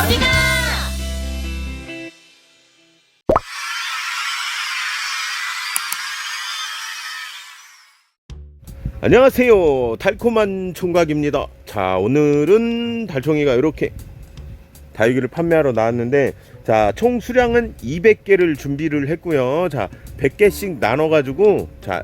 어디가? 안녕하세요. 달콤한 총각입니다. 자 오늘은 달총이가 이렇게 다육이를 판매하러 나왔는데 자 총 수량은 200개를 준비를 했고요. 자 100개씩 나눠 가지고 자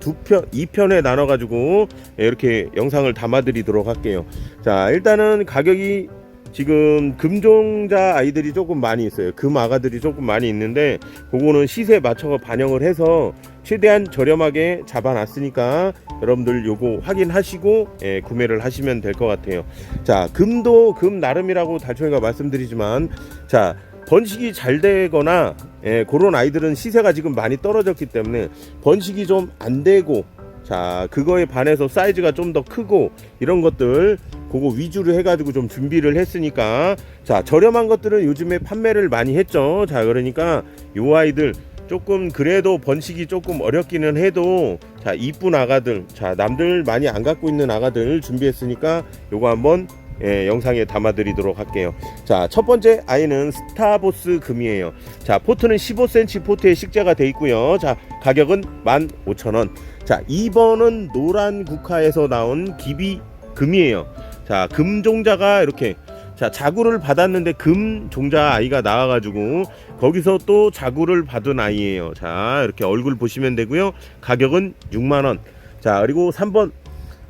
두 편 2편에 나눠 가지고 이렇게 영상을 담아 드리도록 할게요. 자 일단은 가격이 지금 금종자 아이들이 조금 많이 있어요 금 아가들이 조금 많이 있는데 그거는 시세에 맞춰 반영을 해서 최대한 저렴하게 잡아놨으니까 여러분들 요거 확인하시고 예, 구매를 하시면 될 것 같아요. 자, 금도 금 나름이라고 달총이가 말씀드리지만 자 번식이 잘 되거나 예, 그런 아이들은 시세가 지금 많이 떨어졌기 때문에 번식이 좀 안 되고 자 그거에 반해서 사이즈가 좀 더 크고 이런 것들 그거 위주로 해가지고 좀 준비를 했으니까 자 저렴한 것들은 요즘에 판매를 많이 했죠 자 그러니까 요 아이들 조금 그래도 번식이 조금 어렵기는 해도 자 이쁜 아가들 자 남들 많이 안 갖고 있는 아가들 준비했으니까 요거 한번 예, 영상에 담아 드리도록 할게요. 자, 첫 번째 아이는 스타보스 금이에요. 자, 포트는 15cm 포트에 식재가 돼 있고요. 자, 가격은 15,000원. 자, 2번은 노란 국화에서 나온 기비 금이에요. 자, 금 종자가 이렇게 자, 자구를 받았는데 금 종자 아이가 나와 가지고 거기서 또 자구를 받은 아이예요. 자, 이렇게 얼굴 보시면 되고요. 가격은 6만 원. 자, 그리고 3번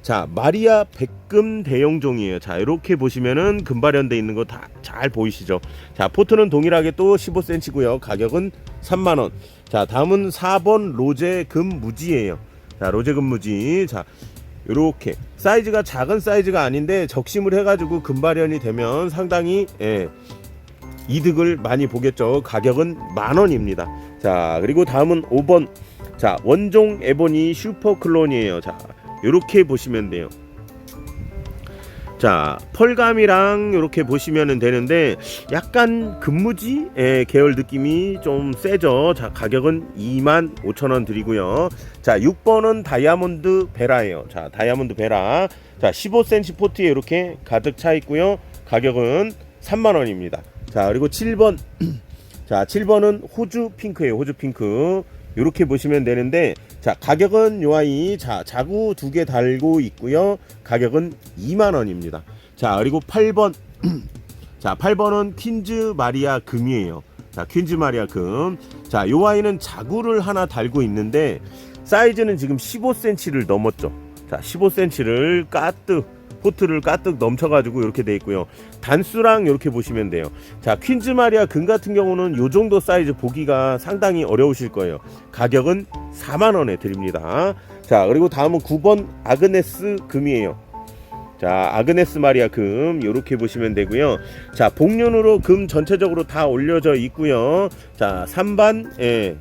자 마리아 백금 대용종이에요 자 이렇게 보시면은 금발현돼 있는 거 다 잘 보이시죠 자 포트는 동일하게 또 15cm고요 가격은 3만원 자 다음은 4번 로제 금무지예요 자 로제 금무지. 자 요렇게. 사이즈가 작은 사이즈가 아닌데 적심을 해가지고 금발현이 되면 상당히 예, 이득을 많이 보겠죠. 가격은 만원입니다. 자 그리고 다음은 5번. 자 원종 에보니 슈퍼 클론이에요. 자 이렇게 보시면 돼요. 자, 펄감이랑 이렇게 보시면 되는데 약간 금무지 예, 계열 느낌이 좀 세죠. 자, 가격은 2만 5천 원 드리고요. 자, 6번은 다이아몬드 베라예요. 자, 다이아몬드 베라. 자, 15cm 포트에 이렇게 가득 차 있고요. 가격은 3만 원입니다. 자, 그리고 7번. 자, 7번은 호주 핑크예요. 호주 핑크. 이렇게 보시면 되는데 자 가격은 요 아이 자 자구 두 개 달고 있고요. 가격은 2만 원입니다. 자 그리고 8번. 자 8번은 퀸즈 마리아 금이에요. 자 퀸즈 마리아 금 자 요 아이는 자구를 하나 달고 있는데 사이즈는 지금 15cm를 넘었죠. 자 15cm를 까뜩 포트를 까뜩 넘쳐가지고 이렇게 돼 있고요. 단수랑 이렇게 보시면 돼요. 자, 퀸즈 마리아 금 같은 경우는 요 정도 사이즈 보기가 상당히 어려우실 거예요. 가격은 4만 원에 드립니다. 자, 그리고 다음은 9번 아그네스 금이에요. 자, 아그네스 마리아 금 이렇게 보시면 되고요. 자, 복륜으로 금 전체적으로 다 올려져 있고요. 자, 3반 예,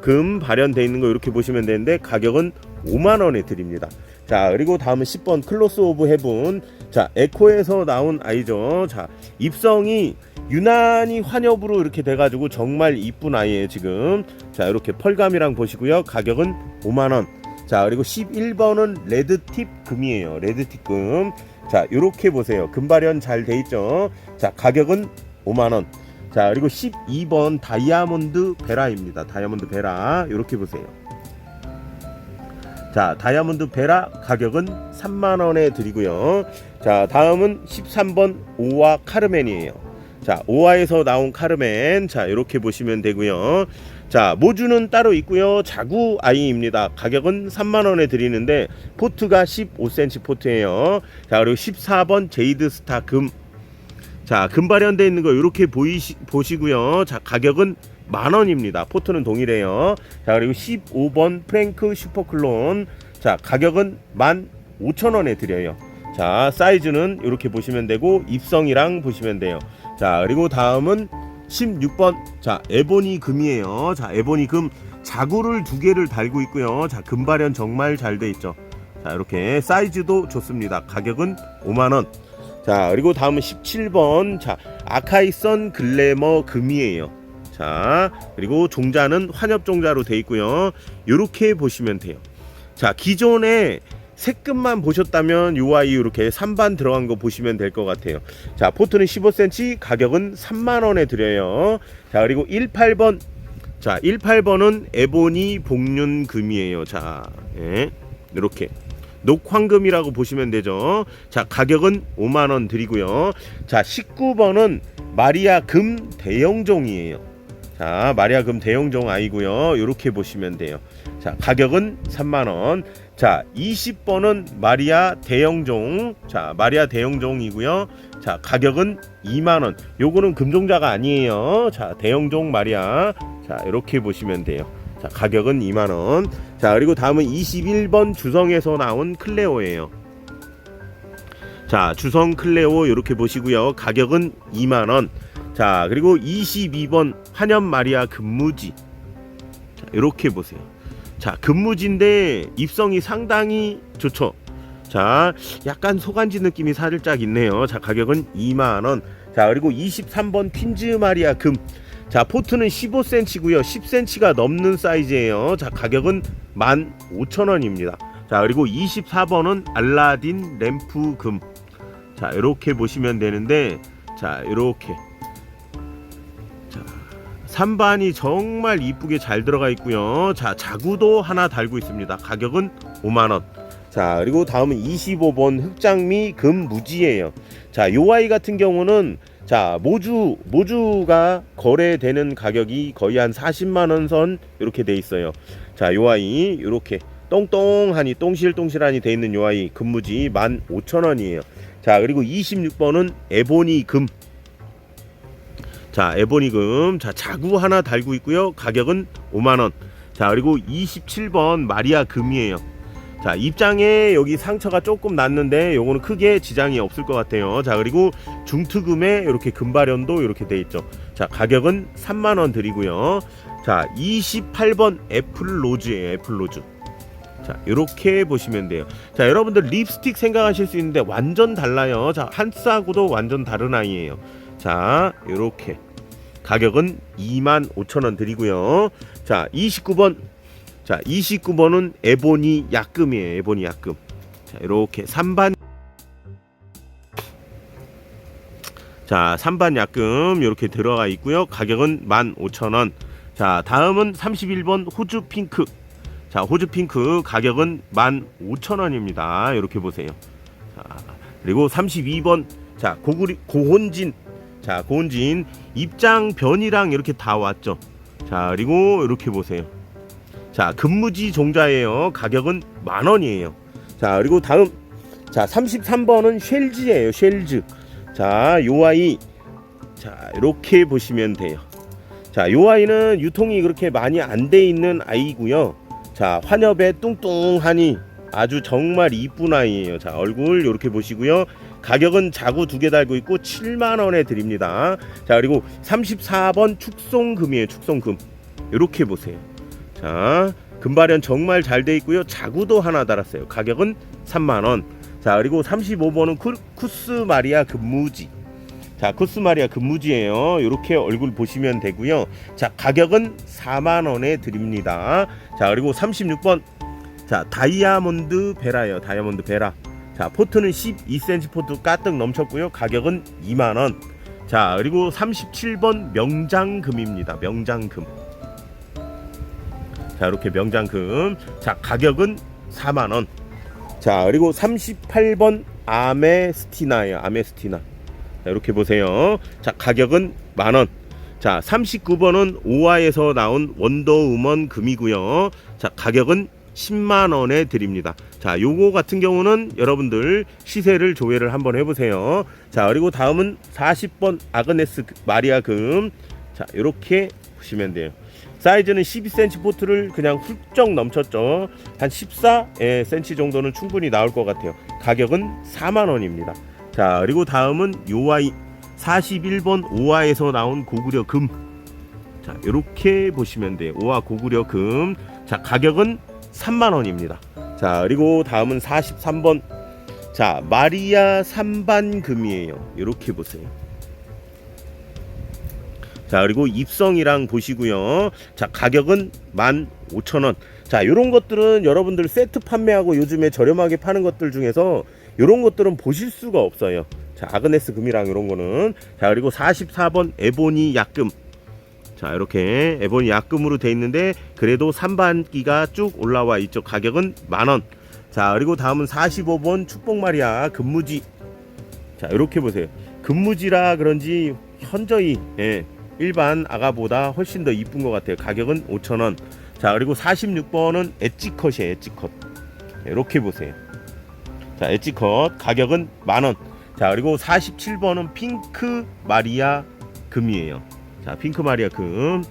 금 발현돼 있는 거 이렇게 보시면 되는데 가격은 5만 원에 드립니다. 자 그리고 다음은 10번 클로스 오브 헤븐. 자 에코에서 나온 아이죠. 자 입성이 유난히 환엽으로 이렇게 돼가지고 정말 이쁜 아이예요 지금. 자 이렇게 펄감이랑 보시고요. 가격은 5만원. 자 그리고 11번은 레드팁 금이에요. 레드팁 금자 이렇게 보세요. 금발현 잘 돼 있죠? 자 가격은 5만원. 자 그리고 12번 다이아몬드 베라입니다. 다이아몬드 베라. 이렇게 보세요 자 다이아몬드 베라 가격은 3만원에 드리고요. 자 다음은 13번 오와 카르멘이에요. 자 오와에서 나온 카르멘. 자 이렇게 보시면 되고요. 자 모주는 따로 있고요. 자구 아이입니다. 가격은 3만 원에 드리는데 포트가 15cm 포트예요. 자 그리고 14번 제이드 스타 금. 자, 금 발현돼 있는 거 이렇게 보이시, 보시고요. 자, 가격은 만 원입니다. 포트는 동일해요. 자, 그리고 15번 프랭크 슈퍼클론. 자, 가격은 만 오천 원에 드려요. 자, 사이즈는 이렇게 보시면 되고 입성이랑 보시면 돼요. 자, 그리고 다음은 16번. 자, 에보니 금이에요. 자, 에보니 금 자구를 두 개를 달고 있고요. 자, 금발현 정말 잘 돼 있죠. 자, 이렇게 사이즈도 좋습니다. 가격은 5만 원. 자 그리고 다음은 17번 자 아카이선 글래머 금이에요 자 그리고 종자는 환엽 종자로 돼 있고요 요렇게 보시면 돼요 자 기존에 색급만 보셨다면 요 아이 이렇게 3반 들어간 거 보시면 될 것 같아요. 자, 포트는 15cm, 가격은 3만 원에 드려요. 자, 그리고 18번. 자, 18번은 에보니 복륜금이에요. 자, 예. 이렇게 녹황금이라고 보시면 되죠. 자, 가격은 5만 원 드리고요. 자, 19번은 마리아 금 대형종이에요. 자, 마리아 금 대형종 아이고요. 이렇게 보시면 돼요. 자, 가격은 3만 원. 자, 20번은 마리아 대형종. 자, 마리아 대형종이고요. 자, 가격은 2만 원. 요거는 금종자가 아니에요. 자, 대형종 마리아. 자, 이렇게 보시면 돼요. 자, 가격은 2만 원. 자, 그리고 다음은 21번 주성에서 나온 클레오예요. 자, 주성 클레오 이렇게 보시고요. 가격은 2만 원. 자, 그리고 22번 환연 마리아 금무지. 자, 이렇게 보세요. 자, 금무지인데 입성이 상당히 좋죠. 자, 약간 소간지 느낌이 살짝 있네요. 자, 가격은 2만 원. 자, 그리고 23번 퀸즈 마리아 금. 자, 포트는 15cm고요. 10cm가 넘는 사이즈예요. 자, 가격은 15,000원입니다. 자, 그리고 24번은 알라딘 램프 금. 자, 이렇게 보시면 되는데 자, 이렇게 3반이 정말 이쁘게 잘 들어가 있고요. 자, 자구도 하나 달고 있습니다. 가격은 5만 원. 자, 그리고 다음은 25번 흑장미 금무지예요. 자, 요 아이 같은 경우는 자, 모주 모주가 거래되는 가격이 거의 한 40만 원 선 이렇게 돼 있어요. 자, 요 아이 이렇게 똥똥하니 똥실똥실하니 돼 있는 요 아이 금무지 15,000원이에요. 자, 그리고 26번은 에보니 금 자, 에보니금. 자, 자구 하나 달고 있고요. 가격은 5만 원. 자, 그리고 27번 마리아 금이에요. 자, 입장에 여기 상처가 조금 났는데 요거는 크게 지장이 없을 것 같아요. 자, 그리고 중투금에 이렇게 금발연도 이렇게 돼 있죠. 자, 가격은 3만 원 드리고요. 자, 28번 애플 로즈예요. 애플 로즈. 자, 이렇게 보시면 돼요. 자, 여러분들 립스틱 생각하실 수 있는데 완전 달라요. 자, 한스하고도 완전 다른 아이예요. 자, 이렇게 가격은 2만 5천 원 드리고요. 자, 29번. 자, 29번은 에보니 약금이에요. 에보니 약금. 자, 이렇게 3반 자, 3반 약금 이렇게 들어가 있고요. 가격은 15,000원. 자, 다음은 31번 호주 핑크. 자, 호주 핑크 가격은 15,000원입니다. 이렇게 보세요. 자, 그리고 32번 자, 고구리 고혼진. 자, 고혼진 입장 변이랑 이렇게 다 왔죠. 자, 그리고 이렇게 보세요. 자, 금무지 종자예요. 가격은 만 원이에요. 자, 그리고 다음 자, 33번은 쉘즈예요. 쉘즈. 자, 요 아이 자, 이렇게 보시면 돼요. 자, 요 아이는 유통이 그렇게 많이 안 돼 있는 아이고요. 자, 환엽에 뚱뚱하니 아주 정말 이쁜 아이예요. 자, 얼굴 이렇게 보시고요. 가격은 자구 두 개 달고 있고 7만 원에 드립니다. 자, 그리고 34번 축송금이에요. 축송금. 이렇게 보세요. 자, 금발현 정말 잘 돼 있고요. 자구도 하나 달았어요. 가격은 3만 원. 자, 그리고 35번은 쿠, 쿠스 마리아 금무지. 자, 쿠스 마리아 금무지예요. 이렇게 얼굴 보시면 되고요. 자, 가격은 4만 원에 드립니다. 자, 그리고 36번. 자, 다이아몬드 베라예요. 다이아몬드 베라. 자, 포트는 12cm 포트 까뜩 넘쳤고요. 가격은 2만 원. 자, 그리고 37번 명장금입니다. 명장금. 자, 이렇게 명장금. 자, 가격은 4만 원. 자, 그리고 38번 아메스티나예요. 아메스티나. 자, 이렇게 보세요. 자, 가격은 만 원. 자, 39번은 오아에서 나온 원더우먼 금이고요. 자, 가격은 10만 원에 드립니다. 자, 요거 같은 경우는 여러분들 시세를 조회를 한번 해보세요. 자, 그리고 다음은 40번 아그네스 마리아 금. 자, 이렇게 보시면 돼요. 사이즈는 12cm 포트를 그냥 훌쩍 넘쳤죠. 한 14cm 정도는 충분히 나올 것 같아요. 가격은 4만 원입니다. 자, 그리고 다음은 요아이 41번 오아에서 나온 고구려 금. 자, 이렇게 보시면 돼요. 오아 고구려 금. 자, 가격은 3만 원입니다. 자, 그리고 다음은 43번. 자, 마리아 3반 금이에요. 이렇게 보세요. 자, 그리고 입성이랑 보시고요. 자, 가격은 15,000원. 자, 요런 것들은 여러분들 세트 판매하고 요즘에 저렴하게 파는 것들 중에서 요런 것들은 보실 수가 없어요. 자, 아그네스 금이랑 요런 거는. 자, 그리고 44번 에보니 약금. 자, 이렇게 에보니 약금으로 돼 있는데 그래도 3반기가 쭉 올라와 있죠. 가격은 만 원. 자, 그리고 다음은 45번 축복 마리아 금무지. 자, 이렇게 보세요. 금무지라 그런지 현저히 예, 일반 아가보다 훨씬 더 이쁜 것 같아요. 가격은 5,000원. 자, 그리고 46번은 엣지컷이에요. 엣지컷. 이렇게 보세요. 자, 엣지컷 가격은 만 원. 자, 그리고 47번은 핑크 마리아 금이에요. 자, 핑크 마리아 금.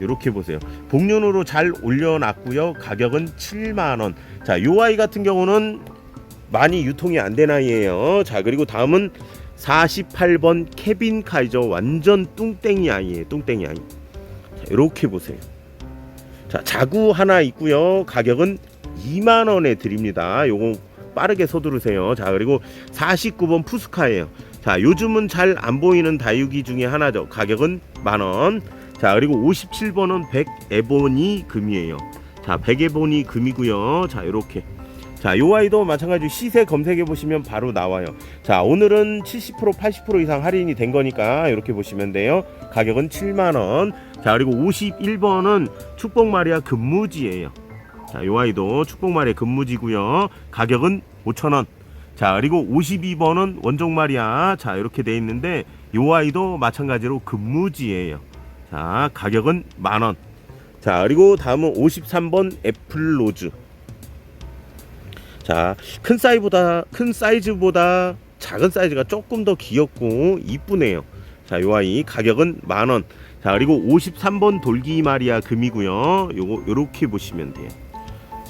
이렇게 보세요. 복륜으로 잘 올려놨고요. 가격은 7만 원. 자, 요 아이 같은 경우는 많이 유통이 안 된 아이예요. 자, 그리고 다음은 48번 케빈 카이저 완전 뚱땡이 아이예요. 뚱땡이 아이. 자, 이렇게 보세요. 자, 자구 하나 있고요. 가격은 2만 원에 드립니다. 요거 빠르게 서두르세요. 자, 그리고 49번 푸스카예요. 자, 요즘은 잘 안 보이는 다육이 중에 하나죠. 가격은 만 원. 자, 그리고 57번은 100 에보니 금이에요. 자, 100 에보니 금이고요. 자, 요렇게. 자, 요 아이도 마찬가지로 시세 검색해 보시면 바로 나와요. 자, 오늘은 70% 80% 이상 할인이 된 거니까 이렇게 보시면 돼요. 가격은 7만 원. 자, 그리고 51번은 축복 마리아 금무지예요. 자, 요 아이도 축복 마리아 금무지고요. 가격은 5천 원. 자, 그리고 52번은 원종 마리아. 자, 이렇게 돼 있는데 요 아이도 마찬가지로 금무지예요. 자, 가격은 만 원. 자, 그리고 다음은 53번 애플로즈. 자, 큰 사이즈보다 큰 사이즈보다 작은 사이즈가 조금 더 귀엽고 이쁘네요. 자, 요 아이 가격은 만 원. 자, 그리고 53번 돌기 마리아 금이고요. 요거 요렇게 보시면 돼요.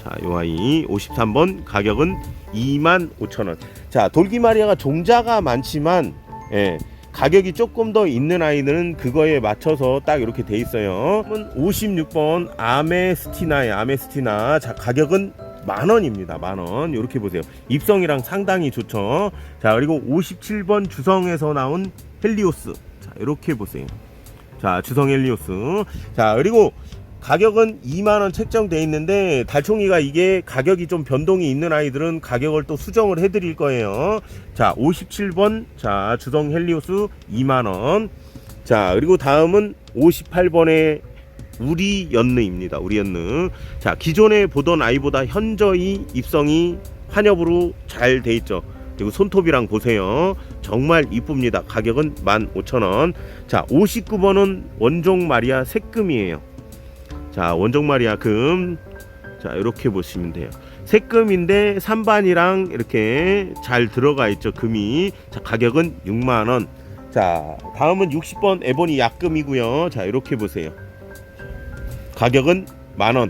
자, 요 아이 53번 가격은 2만 5천 원. 자, 돌기 마리아가 종자가 많지만 예. 가격이 조금 더 있는 아이들은 그거에 맞춰서 딱 이렇게 돼 있어요. 56번 아메스티나의 아메스티나. 자, 가격은 만 원입니다. 만 원. 이렇게 보세요. 입성이랑 상당히 좋죠. 자, 그리고 57번 주성에서 나온 헬리오스. 자, 이렇게 보세요. 자, 주성 헬리오스. 자, 그리고 가격은 2만 원 책정돼 있는데 달총이가 이게 가격이 좀 변동이 있는 아이들은 가격을 또 수정을 해 드릴 거예요. 자, 57번. 자, 주성 헬리오스 2만 원. 자, 그리고 다음은 58번의 우리 연느입니다. 우리 연느. 자, 기존에 보던 아이보다 현저히 입성이 환엽으로 잘 돼 있죠. 그리고 손톱이랑 보세요. 정말 이쁩니다. 가격은 15,000원. 자, 59번은 원종 마리아 색금이에요. 자, 원종 마리아 금. 자, 이렇게 보시면 돼요. 색금인데 3반이랑 이렇게 잘 들어가 있죠. 금이. 자, 가격은 6만 원. 자, 다음은 60번 에보니 약금이고요. 자, 이렇게 보세요. 가격은 만 원.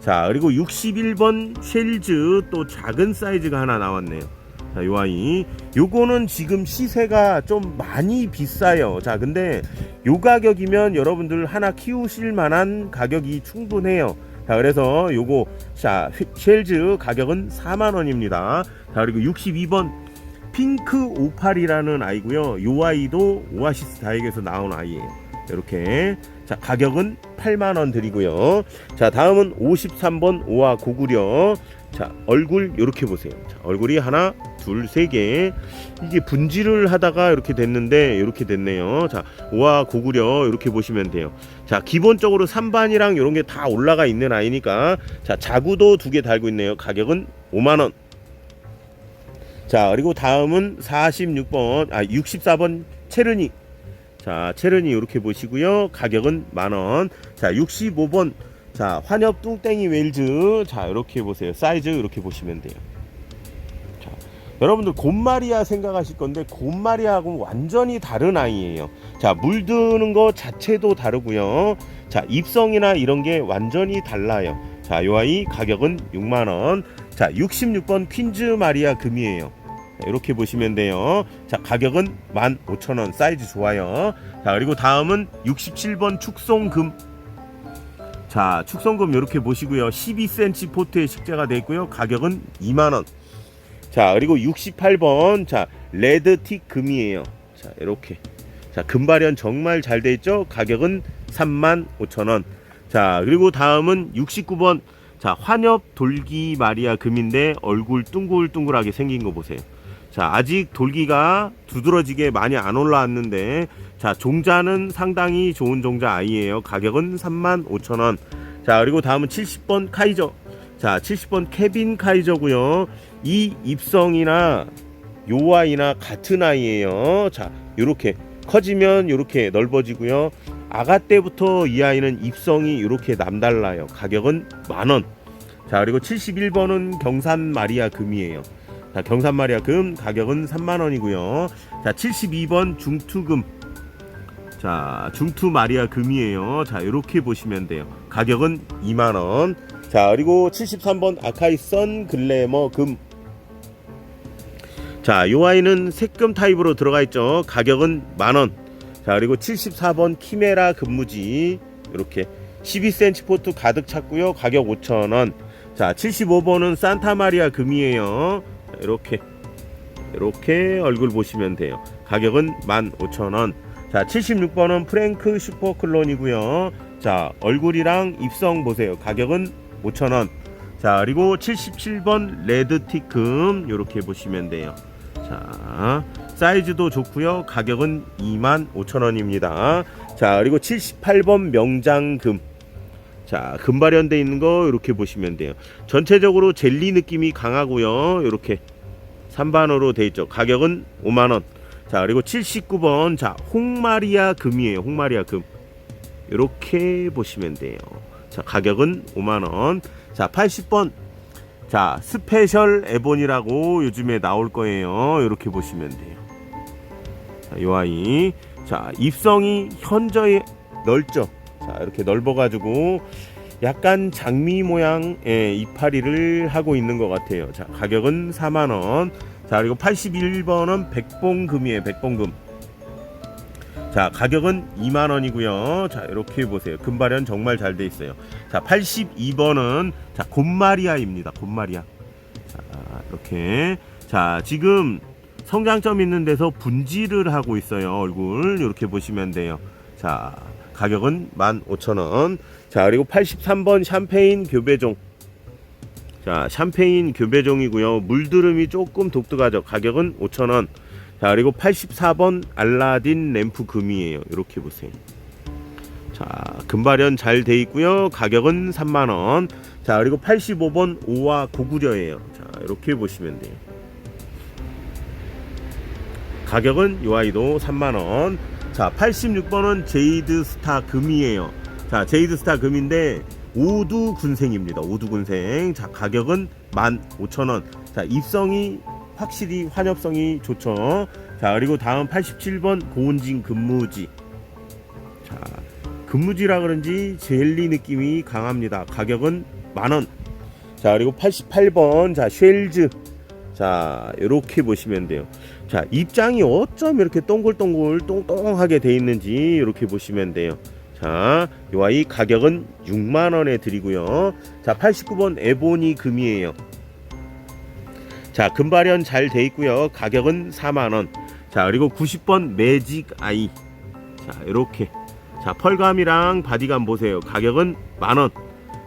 자, 그리고 61번 쉘즈 또 작은 사이즈가 하나 나왔네요. 자, 요 아이. 요거는 지금 시세가 좀 많이 비싸요. 자, 근데 요 가격이면 여러분들 하나 키우실 만한 가격이 충분해요. 자, 그래서 요거 자, 쉘즈 가격은 4만 원입니다. 자, 그리고 62번 핑크 58이라는 아이고요. 요 아이도 오아시스 다육에서 나온 아이예요. 이렇게 자 가격은 8만 원 드리고요. 자 다음은 53번 오아 고구려. 자 얼굴 이렇게 보세요. 자, 얼굴이 하나, 둘, 세 개. 이게 분질을 하다가 이렇게 됐는데 이렇게 됐네요. 자 오아 고구려 이렇게 보시면 돼요. 자 기본적으로 3반이랑 이런 게 다 올라가 있는 아이니까 자 자구도 두 개 달고 있네요. 가격은 5만 원. 자 그리고 다음은 46번 아 64번 체르니 자 체르니 이렇게 보시고요. 가격은 만원. 자 65번. 자 환엽 뚱땡이 웨일즈. 자 이렇게 보세요. 사이즈 이렇게 보시면 돼요. 자 여러분들 곰마리아 생각하실 건데 곰마리아하고는 완전히 다른 아이예요. 자 물드는 거 자체도 다르고요. 자 입성이나 이런 게 완전히 달라요. 자 요 아이 가격은 6만 원. 자 66번 퀸즈 마리아 금이에요. 자, 이렇게 보시면 돼요. 자, 가격은 15,000원. 사이즈 좋아요. 자, 그리고 다음은 67번 축송금. 자, 축송금 이렇게 보시고요. 12cm 포트에 식재가 되어 있고요. 가격은 2만 원. 자, 그리고 68번. 자, 레드틱 금이에요. 자, 이렇게. 자, 금발현 정말 잘 돼 있죠? 가격은 35,000원. 자, 그리고 다음은 69번 자, 환엽 돌기 마리아 금인데 얼굴 둥글둥글하게 생긴 거 보세요. 자, 아직 돌기가 두드러지게 많이 안 올라왔는데 자, 종자는 상당히 좋은 종자 아이예요. 가격은 35,000원. 자, 그리고 다음은 70번 카이저. 자, 70번 케빈 카이저고요. 이 입성이나 요 아이나 같은 아이예요. 자, 요렇게 커지면 요렇게 넓어지고요. 아가 때부터 이 아이는 입성이 이렇게 남달라요. 가격은 만 원. 자 그리고 71번은 경산 마리아 금이에요. 자 경산 마리아 금 가격은 3만 원이고요. 자 72번 중투금. 자 중투 마리아 금이에요. 자 이렇게 보시면 돼요. 가격은 2만 원. 자 그리고 73번 아카이 선 글래머 금. 자, 요 아이는 색금 타입으로 들어가 있죠. 가격은 만 원. 자, 그리고 74번 키메라 근무지 이렇게 12cm 포트 가득 찼고요. 가격 5,000원. 자, 75번은 산타 마리아 금이에요. 자, 이렇게 이렇게 얼굴 보시면 돼요. 가격은 15,000원. 자, 76번은 프랭크 슈퍼 클론이고요. 자, 얼굴이랑 입성 보세요. 가격은 5,000원. 자, 그리고 77번 레드틱 금 이렇게 보시면 돼요. 자, 사이즈도 좋고요. 가격은 25,000원입니다. 자, 그리고 78번 명장금. 자, 금발현돼 있는 거 이렇게 보시면 돼요. 전체적으로 젤리 느낌이 강하고요. 이렇게 3반으로 돼 있죠. 가격은 5만 원. 자, 그리고 79번 자, 홍마리아 금이에요. 홍마리아 금. 이렇게 보시면 돼요. 자, 가격은 5만 원. 자, 80번 자, 스페셜 에본이라고 요즘에 나올 거예요. 이렇게 보시면 돼요. 자, 요 아이. 자, 입성이 현저히 넓죠. 자, 이렇게 넓어 가지고 약간 장미 모양의 이파리를 하고 있는 것 같아요. 자, 가격은 4만원. 자, 그리고 81번은 백봉금이에요. 백봉금. 자, 가격은 2만 원이고요. 자, 이렇게 보세요. 금발현 정말 잘 돼 있어요. 자, 82번은 자, 곰마리아입니다. 곰마리아. 자, 이렇게. 자, 지금 성장점 있는 데서 분질을 하고 있어요. 얼굴. 이렇게 보시면 돼요. 자, 가격은 15,000원. 자, 그리고 83번 샴페인 교배종. 자, 샴페인 교배종이고요. 물드름이 조금 독특하죠. 가격은 5,000원. 자 그리고 84번 알라딘 램프 금이에요 이렇게 보세요 자 금발현 잘 돼 있고요 가격은 3만원 자 그리고 85번 오와 고구려예요 자 이렇게 보시면 돼요 가격은 요 아이도 3만원 자 86번은 제이드 스타 금이에요 자 제이드 스타 금인데 오두 군생입니다 오두 군생 자 가격은 15,000원 자 입성이 확실히 환엽성이 좋죠. 자 그리고 다음 87번 고운진 근무지. 자 근무지라 그런지 젤리 느낌이 강합니다. 가격은 만원. 자 그리고 88번 자 쉘즈. 자 이렇게 보시면 돼요. 자 입장이 어쩜 이렇게 동글동글 똥똥하게 돼 있는지 이렇게 보시면 돼요. 자, 요 아이 가격은 6만 원에 드리고요. 자, 89번 에보니 금이에요. 자, 금발현 잘 돼 있고요. 가격은 4만 원. 자, 그리고 90번 매직 아이. 자, 이렇게. 자, 펄감이랑 바디감 보세요. 가격은 만 원.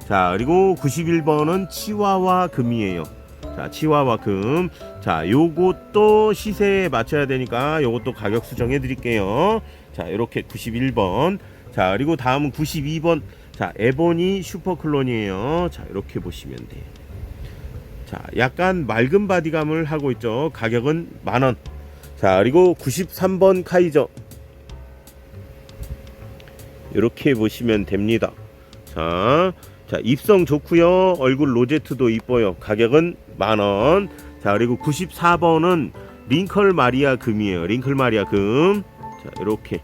자, 그리고 91번은 치와와 금이에요. 자, 치와와 금. 자, 요것도 시세에 맞춰야 되니까 요것도 가격 수정해 드릴게요. 자, 이렇게 91번. 자, 그리고 다음은 92번. 자, 에보니 슈퍼클론이에요. 자, 이렇게 보시면 돼요. 자, 약간 맑은 바디감을 하고 있죠. 가격은 만원. 자, 그리고 93번 카이저. 이렇게 보시면 됩니다. 자, 자, 입성 좋고요. 얼굴 로제트도 이뻐요. 가격은 만원. 자, 그리고 94번은 링컬 마리아 금이에요. 링컬 마리아 금. 자, 이렇게.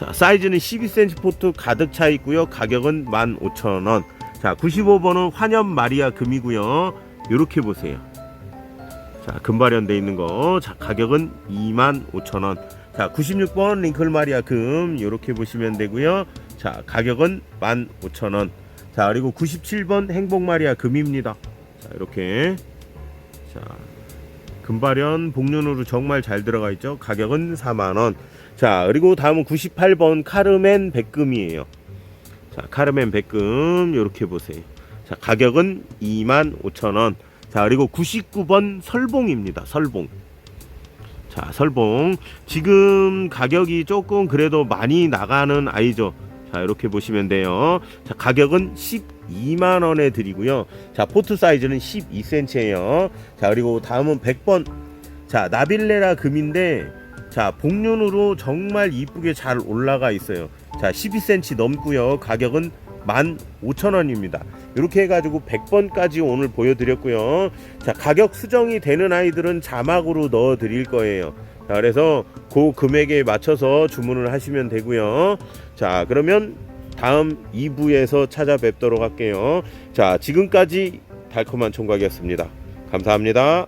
자, 사이즈는 12cm 포트 가득 차 있고요. 가격은 15,000원. 자, 95번은 환엽 마리아 금이고요. 이렇게 보세요. 자, 금발현돼 있는 거. 자, 가격은 25,000원. 자, 96번 링클 마리아 금 이렇게 보시면 되고요. 자, 가격은 15,000원. 자, 그리고 97번 행복 마리아 금입니다. 자, 이렇게. 자, 금발현 복륜으로 정말 잘 들어가 있죠. 가격은 4만 원. 자, 그리고 다음은 98번 카르멘 백금이에요. 자, 카르멘 백금 이렇게 보세요. 자, 가격은 25,000원. 자, 그리고 99번 설봉입니다. 설봉. 자, 설봉. 지금 가격이 조금 그래도 많이 나가는 아이죠. 자, 이렇게 보시면 돼요. 자, 가격은 12만 원에 드리고요. 자, 포트 사이즈는 12cm예요. 자, 그리고 다음은 100번. 자, 나빌레라 금인데 자, 복륜으로 정말 이쁘게 잘 올라가 있어요. 자, 12cm 넘고요. 가격은 15,000원입니다. 이렇게 해가지고 100번까지 오늘 보여드렸고요. 자, 가격 수정이 되는 아이들은 자막으로 넣어 드릴 거예요. 자, 그래서 그 금액에 맞춰서 주문을 하시면 되고요. 자, 그러면 다음 2부에서 찾아뵙도록 할게요. 자, 지금까지 달콤한 총각이었습니다. 감사합니다.